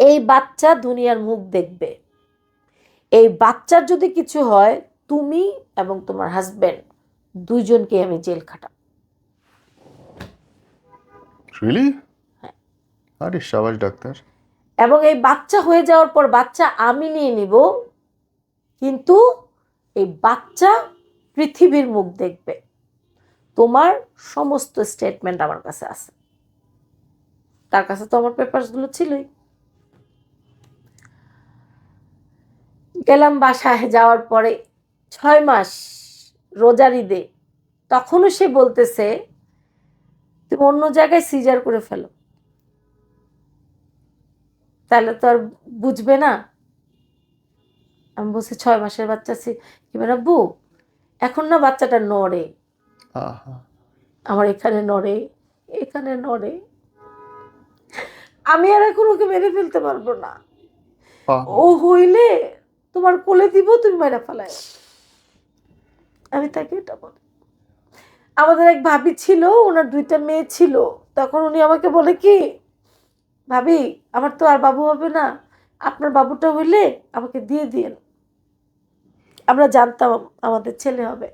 এই বাচ্চা দুনিয়ার মুখ দেখবে। এই বাচ্চার যদি কিছু হয় তুমি এবং তোমার হাজবেন্ড দুইজনকে আমি জেল খাটাব। রিয়েলি আরে সাবাস ডাক্তার। এবং এই বাচ্চা হয়ে যাওয়ার পর বাচ্চা আমি নিয়ে নিব কিন্তু এই বাচ্চা পৃথিবীর মুখ দেখবে। তোমার সমস্ত স্টেটমেন্ট আমার কাছে আছে। তার কাছে তো আমার পেপারসগুলো ছিলই। গেলাম বাসায় যাওয়ার পরে ছয় মাস রোজার ঈদে। তখনও সে বলতেছে তুমি অন্য জায়গায় সিজার করে ফেলো। তাহলে তো আর বুঝবে না। আমি বলছি ছয় মাসের বাচ্চা কি মানে আব্বু এখন না বাচ্চাটা নড়ে। আমার এখানে নড়ে এখানে নড়ে। আমি আর এখন ওকে মেরে ফেলতে পারব না। ও হইলে তোমার কোলে দিব, তুমি মাইরা ফেলায় আমি তাকে এটা বলি। আমাদের এক ভাবি ছিল, ওনার দুইটা মেয়ে ছিল। তখন উনি আমাকে বলে কি, ভাবি, আমার তো আর বাবু হবে না। আপনার বাবুটা হইলে আমাকে দিয়ে দিয়েন। আমরা জানতাম আমাদের ছেলে হবে।